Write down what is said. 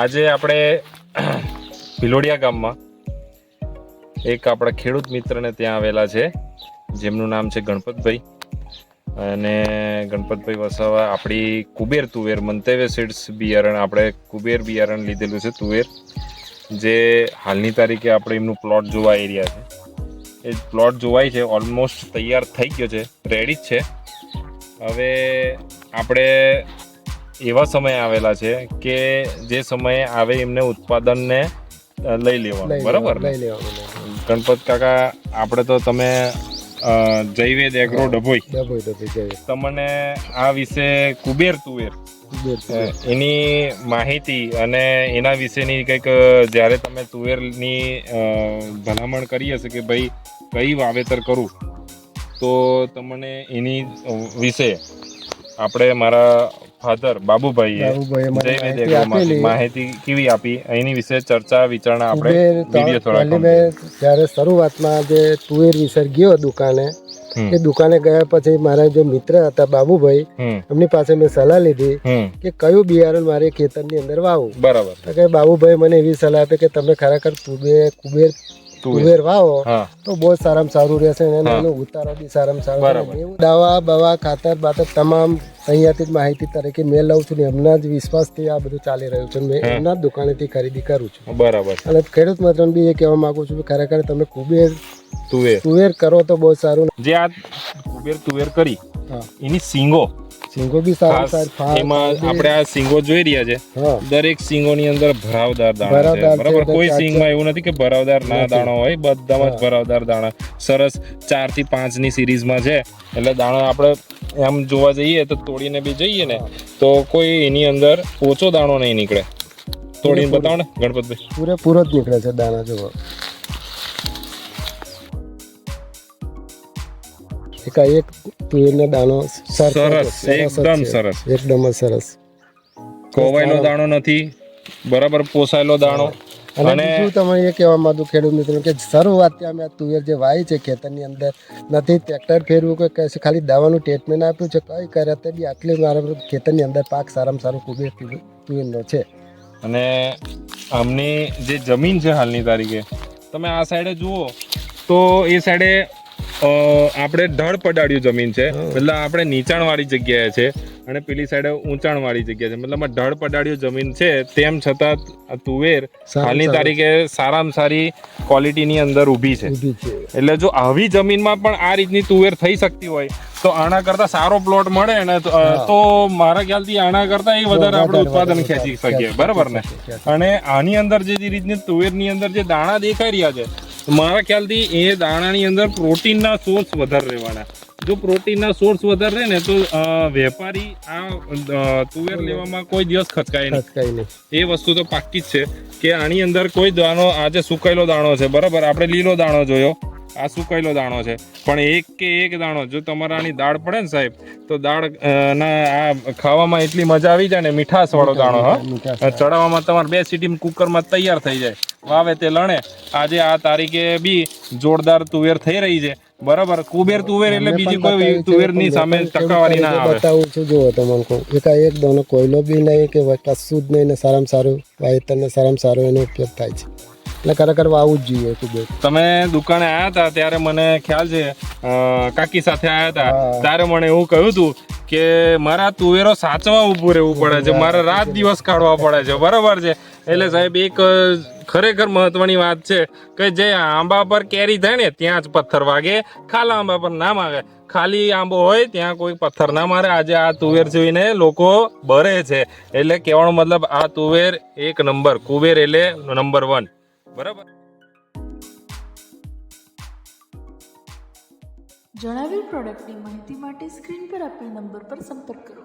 આજે આપણે ભિલોડિયા ગામમાં એક આપણા ખેડૂત મિત્રને ત્યાં આવેલા છે, જેમનું નામ છે ગણપતભાઈ. અને ગણપતભાઈ વસાવા આપણી કુબેર તુવેર મંતવ્ય સીડ્સ બિયારણ, આપણે કુબેર બિયારણ લીધેલું છે તુવેર, જે હાલની તારીખે આપણે એમનું પ્લોટ જોવા એરિયા છે. એ પ્લોટ જોવાય છે, ઓલમોસ્ટ તૈયાર થઈ ગયો છે, રેડી જ છે. હવે આપણે એવા સમય આવેલા છે કે જે સમયે આવે એમને ઉત્પાદનને લઈ લેવાનું બરાબર લઈ લેવાનું. ગણપત કાકા આપણે તો તમે જૈવેદ એગ્રો ડભોઈ. ડબોઈ ડબોઈ તમને આ વિશે કુબેર તુવેર કુબેર એની માહિતી અને એના વિશેની કંઈક જ્યારે તમે તુવેરની ભલામણ કરી હશે કે ભાઈ કઈ વાવેતર કરું તો તમને એની વિશે આપણે મારા ફાધર જયવેદ માહિતી કેવી આપી? એની વિશે ચર્ચા વિચારણા આપણે વીડિયો થોડા મેં જ્યારે શરૂઆતમાં જે તુવેર વિસર ગયો દુકાને એ દુકાને ગયા પછી મારા જે મિત્ર હતા બાબુભાઈ એમની પાસે મેં સલાહ લીધી કે કયું બિયારણ મારે ખેતરની અંદર વાવું બરાબર. તો કે બાબુભાઈ મને એવી સલાહ આપી કે તમે ખરેખર કુબેર કુબેર તુવેર. કુબેર વાવો તો બહુ સારામાં સારું રહેશે અને એનો ઉતારો બી સારામાં સારો. એવું દવા બવા ખાતર બાતર તમામ અહીંયાથી જ માહિતી તરીકે મેં લઉં છું ને એમના જ વિશ્વાસથી આ બધું ચાલી રહ્યું છે. મેં એમના જ દુકાનેથી ખરીદી કરું છું. બરાબર અને ખેડૂત મિત્રોને બી એ કહેવા માંગુ છું કે ખરેખર તમે કુબેર તુવેર. તુવેર કરો તો બહુ સારું. જે આ કુબેર તુવેર કરી એની સિંગો સિંગો બી સારા સારા એમાં આપણે આ સિંગો જોઈ રહ્યા છે. દરેક સિંગોની અંદર ભરાવદાર દાણા છે. બરાબર? કોઈ સિંગમાં એવું નથી કે ભરાવદાર ના દાણો હોય બધામાં જ ભરાવદાર દાણા. સરસ ચારથી પાંચની સિરીઝમાં છે. એટલે દાણા આપણે એમ જોવા જઈએ તો તોડીને બી જઈએ ને તો કોઈ એની અંદર ઓછો દાણો નહીં નીકળે. તોડીને. બતાવો ને ગણપતભાઈ પૂરેપૂરો જ નીકળે છે દાણા જોવો. એકાએક તુવેરનો દાણો સરસ, એકદમ સરસ. એકદમ સરસ. કોવાયેલો દાણો નથી બરાબર પોસાયેલો દાણો. અને બીજું તમે એ કહેવા માંગુ ખેડૂત મિત્રો કે શરૂઆતથી અમે આ તુવેર જે વાય છે ખેતરની અંદર નથી ટ્રેક્ટર ફેરવું કે કશું ખાલી દવાનું ટ્રીટમેન્ટ આપ્યું છે કઈ કરે તે બી આટલી મારા ખેતરની અંદર પાક સારામાં સારું કુબેર તુવેર- તુવેરનો છે. અને આમની જે જમીન છે હાલની તારીખે તમે આ સાઈડે જુઓ તો એ સાઈડે આપણે ઢળ પડાડ્યું જમીન છે. એટલે આપણે નીચાણવાળી જગ્યાએ છે. અને પેલી સાઈડે ઊંચાણવાળી જગ્યા છે. મતલબ ઢળ પડાડ્યું જમીન છે તેમ છતાં આ તુવેર હાલની તારીખે સારામાં સારી ક્વોલિટીની અંદર ઊભી છે. એટલે જો આવી જમીનમાં પણ આ રીતની તુવેર થઈ શકતી હોય તો આના કરતા સારો પ્લોટ મળે ને તો, મારા ખ્યાલથી આના કરતા એ વધારે આપણે ઉત્પાદન ખેંચી શકીએ. બરાબર ને? અને આની અંદર જે જે રીતની તુવેરની અંદર જે દાણા દેખાઈ રહ્યા છે મારા ખ્યાલથી એ દાણાની અંદર પ્રોટીનના સોર્સ વધારે રહેવાના. જો પ્રોટીનના સોર્સ વધારે રહે ને તો વેપારી આ તુવેર લેવામાં કોઈ દિવસ ખચકાય નહીં. એ વસ્તુ તો પાક્કી જ છે કે આની અંદર કોઈ દાણો આજે સુકાયેલો દાણો છે બરાબર? આપણે લીલો દાણો જોયો. આ સુકાયેલો દાણો છે. પણ એક કે એક દાણો જો તમારાની આની દાળ પડે ને સાહેબ તો દાળ ના આ ખાવામાં એટલી મજા આવી જાય ને મીઠાશ વાળો દાણો હા. ચડાવવામાં તમારે બે સીટી કુકરમાં તૈયાર થઈ જાય. વાવે તે લણે. આજે આ તારીખે બી જોરદાર તુવેર થઈ રહી છે. બરાબર. કુબેર તુવેર એટલે બીજી કોઈ તુવેરની સામે ટકાવારી ના આવે. બતાવું છું જુઓ તમને કહું એકાએક દોનો કોયલો બી નહીં કે કશું જ નહીં ને સારામાં સારું વાવેતરને સારામાં સારો એનો ઉપયોગ થાય છે. એટલે ખરેખર વાવું જ જોઈએ કુબેર. તમે દુકાને આવ્યા હતા ત્યારે મને ખ્યાલ છે કાકી સાથે આવ્યા હતા. ત્યારે મને એવું કહ્યું હતું કે મારા તુવેરો સાચવા ઊભું રહેવું પડે છે મારે રાત દિવસ કાઢવા પડે છે. બરાબર છે. એટલે સાહેબ એક ખરેખર મહત્વની વાત છે કે જે આંબા પર કેરી થાય ને, ત્યાં જ પથ્થર વાગે, ખાલા આંબા પર ના માગે. ખાલી આંબો હોય, ત્યાં કોઈ પથ્થર ના મારે. આજે આ તુવેર જોઈને લોકો બરે છે. એટલે કહેવાનો મતલબ આ તુવેર એક નંબર, કુબેર એટલે નંબર વન. બરાબર? જણાવેલ પ્રોડક્ટની માહિતી માટે સ્ક્રીન પર આપેલ નંબર પર સંપર્ક કરો.